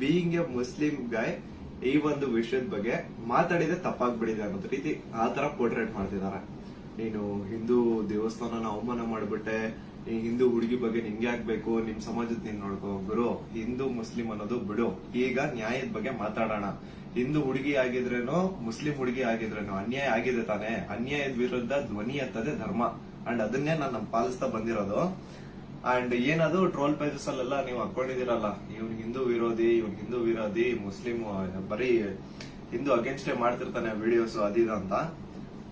Being A Muslim ಗಾಯ್ ಈ ಒಂದು ವಿಷಯದ ಬಗ್ಗೆ ಮಾತಾಡಿದ್ರೆ ತಪ್ಪಾಗ್ಬಿಡಿದೆ ಅನ್ನೋದ್ ರೀತಿ ಆ ತರ ಪೋರ್ಟ್ರೇಟ್ ಮಾಡ್ತಿದ್ದಾರೆ. ನೀನು ಹಿಂದೂ ದೇವಸ್ಥಾನನ ಅವಮಾನ ಮಾಡ್ಬಿಟ್ಟೆ ಈ ಹಿಂದೂ ಹುಡುಗಿ ಬಗ್ಗೆ ನಿಂಗೆ ಆಗ್ಬೇಕು, ನಿಮ್ ಸಮಾಜದ ನೀನ್ ನೋಡ್ಕೋ. ಗುರು, ಹಿಂದೂ ಮುಸ್ಲಿಂ ಅನ್ನೋದು ಬಿಡು. ಈಗ ನ್ಯಾಯದ ಬಗ್ಗೆ ಮಾತಾಡೋಣ. ಹಿಂದೂ ಹುಡುಗಿ ಆಗಿದ್ರೇನು, ಮುಸ್ಲಿಂ ಹುಡುಗಿ ಆಗಿದ್ರೇನು, ಅನ್ಯಾಯ ಆಗಿದೆ ತಾನೆ. ಅನ್ಯಾಯದ ವಿರುದ್ಧ ಧ್ವನಿ ಎತ್ತದೆ ಧರ್ಮ. ಅಂಡ್ ಅದನ್ನೇ ನಾನು ಪಾಲಿಸ್ತಾ ಬಂದಿರೋದು. ಅಂಡ್ ಏನದು ಟ್ರೋಲ್ ಪೇಜಸ್ ಅಲ್ಲೆಲ್ಲ ನೀವು ಹಾಕೊಂಡಿದಿರಲ್ಲ ಇವ್ನ್ ಹಿಂದೂ ವಿರೋಧಿ, ಇವ್ನ್ ಹಿಂದೂ ವಿರೋಧಿ, ಮುಸ್ಲಿಂ ಬರೀ ಹಿಂದೂ ಅಗೇನ್ಸ್ಟೇ ಮಾಡ್ತಿರ್ತಾನೆ ವಿಡಿಯೋಸ್ ಅದಿದ ಅಂತ.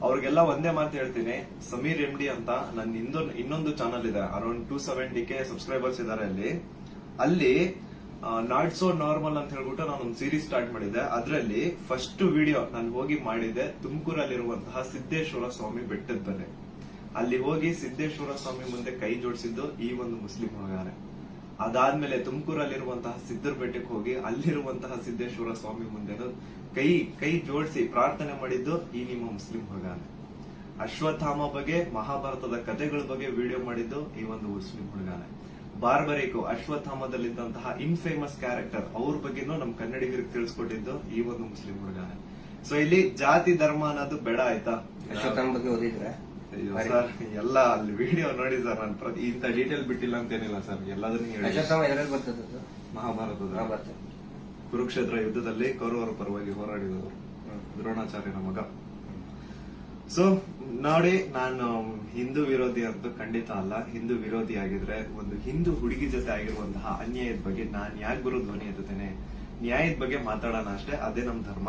ಅವ್ರಿಗೆಲ್ಲ ಒಂದೇ ಮಾತು ಹೇಳ್ತೀನಿ, ಸಮೀರ್ ಎಂ ಡಿ ಅಂತ ನನ್ನ ಹಿಂದೂ, ಇನ್ನೊಂದು ಚಾನಲ್ ಇದೆ, around two seventy K subscribers ಇದಾರೆ ಅಲ್ಲಿ. ಅಲ್ಲಿ ನಾಟ್ ಸೋ ನಾರ್ಮಲ್ ಅಂತ ಹೇಳ್ಬಿಟ್ಟು ನಾನು ಒಂದು ಸೀರೀಸ್ ಸ್ಟಾರ್ಟ್ ಮಾಡಿದ್ದೆ. ಅದರಲ್ಲಿ ಫಸ್ಟ್ ವಿಡಿಯೋ ನಾನು ಹೋಗಿ ಮಾಡಿದ್ದೆ ತುಮಕೂರಲ್ಲಿರುವಂತಹ ಸಿದ್ದೇಶ್ವರ ಸ್ವಾಮಿ ಬೆಟ್ಟದ ಬೆಲೆ ಅಲ್ಲಿ ಹೋಗಿ ಸಿದ್ದೇಶ್ವರ ಸ್ವಾಮಿ ಮುಂದೆ ಕೈ ಜೋಡಿಸಿದ್ದು ಈ ಒಂದು ಮುಸ್ಲಿಂ ಹುಡುಗಾನೆ ಅದಾದ್ಮೇಲೆ ತುಮಕೂರಲ್ಲಿರುವಂತಹ ಸಿದ್ದರ ಬೆಟ್ಟಕ್ಕೆ ಹೋಗಿ ಅಲ್ಲಿರುವಂತಹ ಸಿದ್ದೇಶ್ವರ ಸ್ವಾಮಿ ಮುಂದೆ ಕೈ ಕೈ ಜೋಡಿಸಿ ಪ್ರಾರ್ಥನೆ ಮಾಡಿದ್ದು ಈ ನಿಮ್ಮ ಮುಸ್ಲಿಂ ಹುಡುಗಾನೆ ಅಶ್ವತ್ಥಾಮ ಬಗ್ಗೆ, ಮಹಾಭಾರತದ ಕಥೆಗಳ ಬಗ್ಗೆ ವಿಡಿಯೋ ಮಾಡಿದ್ದು ಈ ಒಂದು ಮುಸ್ಲಿಂ ಹುಡುಗಾನೆ ಬಾರ್ಬರಿಕು ಅಶ್ವತ್ಥಾಮದಲ್ಲಿದ್ದಂತಹ ಇನ್ಫೇಮಸ್ ಕ್ಯಾರೆಕ್ಟರ್ ಅವ್ರ ಬಗ್ಗೆನೂ ನಮ್ ಕನ್ನಡಿಗರಿಗೆ ತಿಳಿಸ್ಕೊಟ್ಟಿದ್ದು ಈ ಒಂದು ಮುಸ್ಲಿಂ ಹುಡುಗಾನೆ ಸೊ ಇಲ್ಲಿ ಜಾತಿ, ಧರ್ಮ ಅನ್ನೋದು ಬೇಡ ಆಯ್ತಾ? ಅಶ್ವತ್ಥಾಮ ಬಗ್ಗೆ ಓದಿದ್ರೆ? ಅಯ್ಯೋ ಸರ್. ಎಲ್ಲ ಅಲ್ಲಿ ವಿಡಿಯೋ ನೋಡಿ ಸರ್ ನಾನು ಪ್ರತಿ ಇಂಥ ಡೀಟೇಲ್ ಬಿಟ್ಟಿಲ್ಲ ಅಂತೇನಿಲ್ಲ ಸರ್ ಎಲ್ಲದನ್ನೂ ಹೇಳಿ. ಅಶ್ವತ್ಥಾಮ ಮಹಾಭಾರತದ ಬರ್ತದೆ. ಕುರುಕ್ಷೇತ್ರ ಯುದ್ಧದಲ್ಲಿ ಕೌರವರ ಪರವಾಗಿ ಹೋರಾಡಿದವರು. ದ್ರೋಣಾಚಾರ್ಯನ ಮಗ. ಸೊ ನೋಡಿ ನಾನು ಹಿಂದೂ ವಿರೋಧಿ ಅಂತ ಖಂಡಿತ ಅಲ್ಲ. ಹಿಂದೂ ವಿರೋಧಿ ಆಗಿದ್ರೆ ಒಂದು ಹಿಂದೂ ಹುಡುಗಿ ಜೊತೆ ಆಗಿರುವಂತಹ ಅನ್ಯಾಯದ ಬಗ್ಗೆ ನಾನು ಯಾಕೆ ಬರೋ ಧ್ವನಿ ಎತ್ತುತ್ತೇನೆ? ನ್ಯಾಯದ ಬಗ್ಗೆ ಮಾತಾಡೋಣ ಅಷ್ಟೇ. ಅದೇ ನಮ್ಮ ಧರ್ಮ.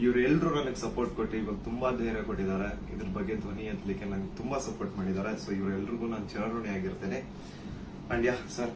ಇವರೆಲ್ಲರೂ ನನಗೆ ಸಪೋರ್ಟ್ ಕೊಟ್ಟು ಇವಾಗ ತುಂಬಾ ಧೈರ್ಯ ಕೊಟ್ಟಿದ್ದಾರೆ. ಇದ್ರ ಬಗ್ಗೆ ಧ್ವನಿ ಎತ್ತಲಿಕ್ಕೆ ನಂಗೆ ತುಂಬಾ ಸಪೋರ್ಟ್ ಮಾಡಿದ್ದಾರೆ. ಸೊ ಇವರೆಲ್ಲರಿಗೂ ನಾನು ಚಿರಋಣಿ ಆಗಿರ್ತೇನೆ. And yeah sir